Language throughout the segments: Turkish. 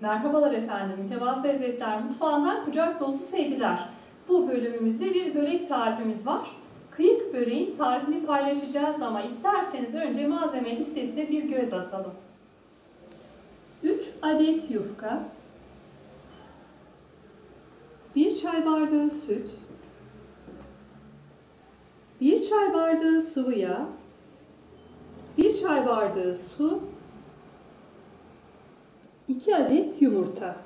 Merhabalar efendim, Mütevazı Lezzetler Mutfağı'ndan kucak dolusu sevgiler. Bu bölümümüzde bir börek tarifimiz var. Kıyık böreğin tarifini paylaşacağız ama isterseniz önce malzeme listesine bir göz atalım. 3 adet yufka, 1 çay bardağı süt, 1 çay bardağı sıvı yağ, 1 çay bardağı su, 2 adet yumurta.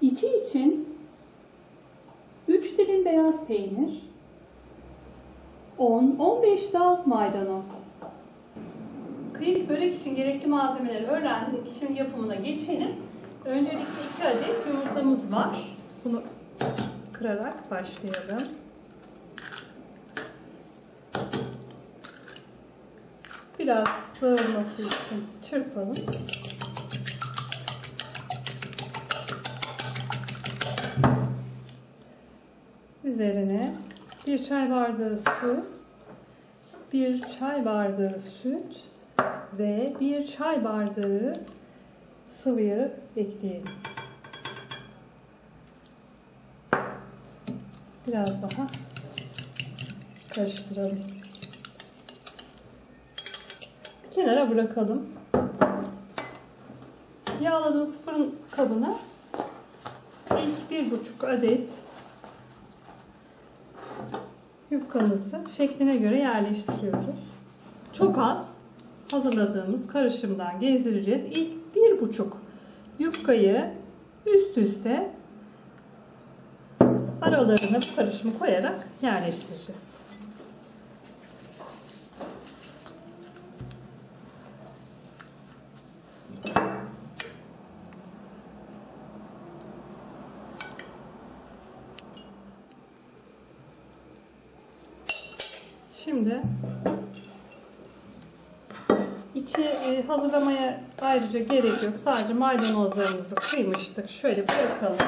İçi için 3 dilim beyaz peynir, 10-15 dal maydanoz. Kıyık börek için gerekli malzemeleri öğrendik. Şimdi yapımına geçelim. Öncelikle 2 adet yumurtamız var. Bunu kırarak başlayalım. Biraz dağılması için çırpalım. Üzerine bir çay bardağı su, bir çay bardağı süt ve bir çay bardağı sıvı yağ ekleyelim. Biraz daha karıştıralım. Kenara bırakalım. Yağladığımız fırın kabına ilk bir buçuk adet yufkamızı şekline göre yerleştiriyoruz. Çok az hazırladığımız karışımdan gezdireceğiz. İlk bir buçuk yufkayı üst üste aralarına bu karışımı koyarak yerleştireceğiz. Şimdi içi e, hazırlamaya ayrıca gerek yok. Sadece maydanozlarımızı kıymıştık. Şöyle bırakalım.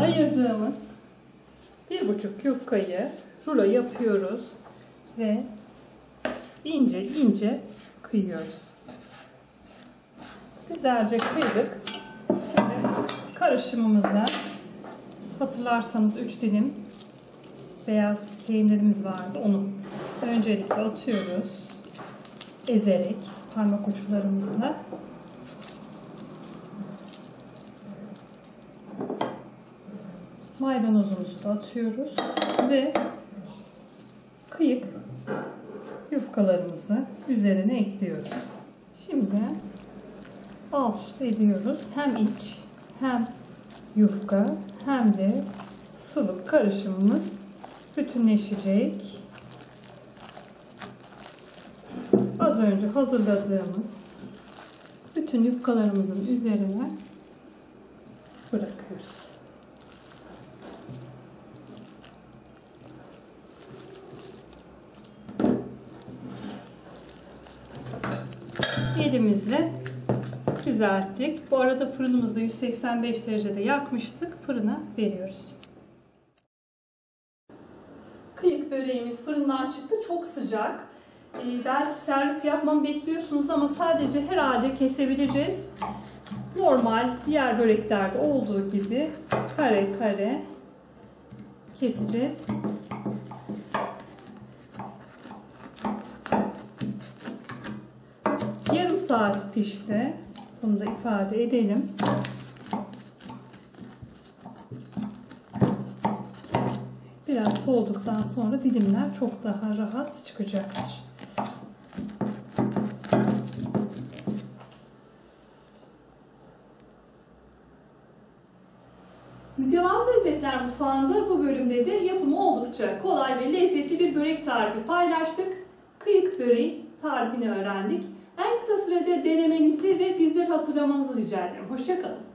Ayırdığımız bir buçuk yufkayı rulo yapıyoruz ve ince ince kıyıyoruz. Güzelce kıydık. Şimdi karışımımızda hatırlarsanız 3 dilim beyaz peynirimiz vardı. Onu öncelikle atıyoruz. Ezerek parmak uçlarımızla. Maydanozumuzu da atıyoruz. Ve kıyık yufkalarımızı üzerine ekliyoruz. Şimdi alt ediyoruz. Hem iç hem yufka hem de sıvı karışımımız bütünleşecek. Az önce hazırladığımız bütün yufkalarımızın üzerine bırakıyoruz. Elimizle düzelttik. Bu arada fırınımızda 185 derecede yakmıştık. Fırına veriyoruz. Böreğimiz fırından çıktı. Çok sıcak. Ee, belki servis yapmamı bekliyorsunuz ama sadece herhalde kesebileceğiz. Normal diğer böreklerde olduğu gibi kare kare keseceğiz. Yarım saat pişti. Bunu da ifade edelim. Biraz soğuduktan sonra dilimler çok daha rahat çıkacaktır. Mütevazı Lezzetler Mutfağı'nda bu bölümde de yapımı oldukça kolay ve lezzetli bir börek tarifi paylaştık. Kıyık böreği tarifini öğrendik. En kısa sürede denemenizi ve bizleri hatırlamanızı rica ederim. Hoşçakalın.